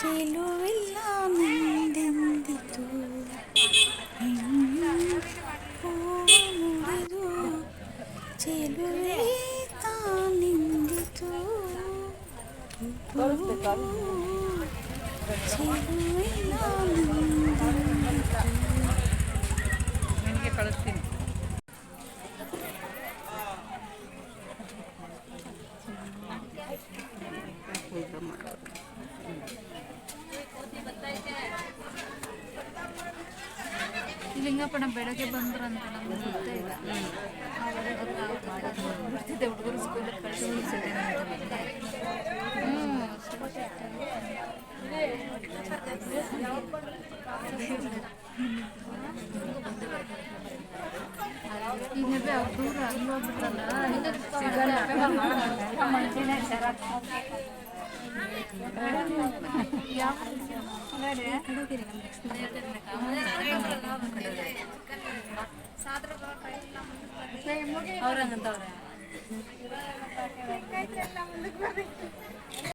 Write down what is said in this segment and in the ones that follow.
ചെലുവെല്ലാം എന്തെന്തിത്തു ചെലുവേ താനെന്തിത്തു ചെലുവെല്ലാം എന്തെന്തിത്തു ಲಿಂಗಪ್ಪನ ಬೆಳಗ್ಗೆ ಬಂದ್ರಂತ ನಮ್ಗೆ ಗೊತ್ತೇ ಇಲ್ಲ. ಬಿಡ್ತಿದ್ದೆ ಹುಡುಗರು ಸ್ಕೂಲಿಗೆ ಕಳಿಸಿ ಈ ನಡುವೆ ಅವ್ರು ಅವ್ರಂಗಂತವ್ರೆ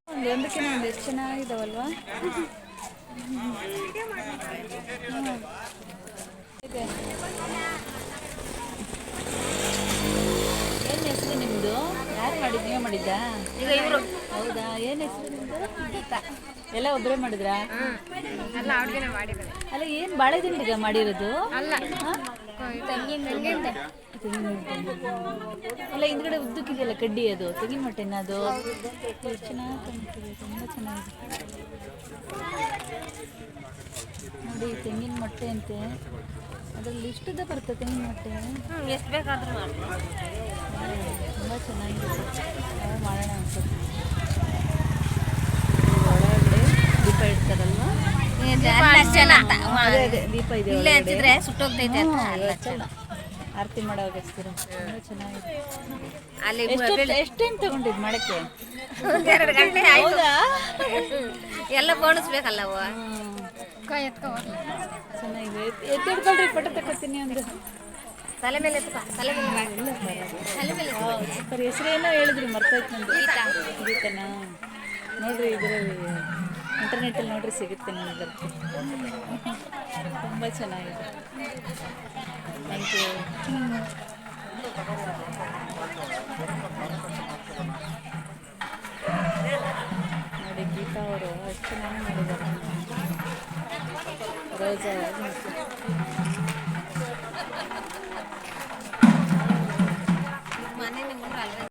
ಒಂದು ಒಂದಕ್ಕೆ ಒಂದು ಎಷ್ಟು ಚೆನ್ನಾಗಿದಾವಲ್ವಾ? ಏನು ಹೆಸರು ನಿಮ್ಮದು ಯಾರು ಮಾಡಿದ್ದು ನೀವು ಮಾಡಿದ್ದಾ? ಈಗ ಇವರು. ಹೌದಾ? ಏನು ಹೆಸರು ನಿಮ್ಮದು ಎಲ್ಲ ಒಬ್ಬರೇ ಮಾಡಿದ್ರಾ? ಎಲ್ಲ ಅವ್ರಿಗೇನೆ ಮಾಡಿದ್ದಾರೆ ಅಲ್ಲ ಏನು ಬಾಳೆ ದಿಂಡಿಗ ಮಾಡಿರೋದು? ಅಲ್ಲ. ತೆಂಗಿನ ಹೊಟ್ಟೆ. ಅಲ್ಲ ಹಿಂದ್ಗಡೆ ಉದ್ದಕ್ಕಿದೆಯಲ್ಲ ಕಡ್ಡಿ ಅದು ತೆಂಗಿನ ಮಟ್ಟೆನ ಅದು? ಎಷ್ಟು ಚೆನ್ನಾಗಿ ಕಾಣ್ತಿದೆ ತುಂಬ ಚೆನ್ನಾಗಿದೆ. ನೋಡಿ ತೆಂಗಿನ ಮೊಟ್ಟೆ ಅಂತೆ. ಅದರಲ್ಲಿ ಇಷ್ಟದ ಬರುತ್ತೆ ತೆಂಗಿನ ಮೊಟ್ಟೆ ಎಷ್ಟು ಬೇಕಾದರೂ ಮಾಡಿ ತುಂಬ ಚೆನ್ನಾಗಿದೆ. ಮಾಡೋಣ ಅನ್ಸುತ್ತೆ? ಒಳಗಡೆ ದೀಪ ಇಡ್ತಾರಲ್ವಾ? ದೀಪ ಇದೆ ಇಲ್ಲೇ. ಹಚ್ಚಿದ್ರೆ ಸುಟ್ಟೋಗ್ತೈತೆ ಅಂತ. ಆರತಿ ಮಾಡೋ ಹಚ್ತೀರ ತುಂಬ ಚೆನ್ನಾಗಿದೆ. ಅಲ್ಲಿ ಎಷ್ಟು ಎಷ್ಟು ಟೈಮ್ ತಗೊಂಡಿದ್ದು ಮಾಡಕ್ಕೆ ಎರಡು ಗಂಟೆ ಆಯ್ತು. ಹೌದಾ? ಎಲ್ಲ ಬೋಣಿಸ್ಬೇಕಲ್ಲ ಅವ ಚೆನ್ನಾಗಿದೆ. ಎತ್ತಿಡ್ಕೊಳ್ರಿ ಫೋಟೋ ತಗೋತೀನಿ ಒಂದು ತಲೆ ಮೇಲೆ ಎತ್ಕೊ ತಲೆ ಮೇಲೆ. ತಲೆ ಮೇಲೆ. ಸರ್ ಹೆಸರೇನೋ ಹೇಳಿದ್ರಿ ಮರ್ತೋಯ್ತು ನಂದು ಗೀತನಾ? ನೋಡ್ರಿ ಇದರಲ್ಲಿ ಇಂಟರ್ನೆಟ್ಟಲ್ಲಿ ನೋಡ್ರಿ ಸಿಗುತ್ತೆ ನಿಮಗೆ ತುಂಬ ಚೆನ್ನಾಗಿದೆ. ಥ್ಯಾಂಕ್ ಯು ನೋಡಿ ಗೀತಾ ಅವರು ಎಷ್ಟು ಚೆನ್ನಾಗಿ ಮಾಡಿದ್ದಾರೆ ರೋಜಾ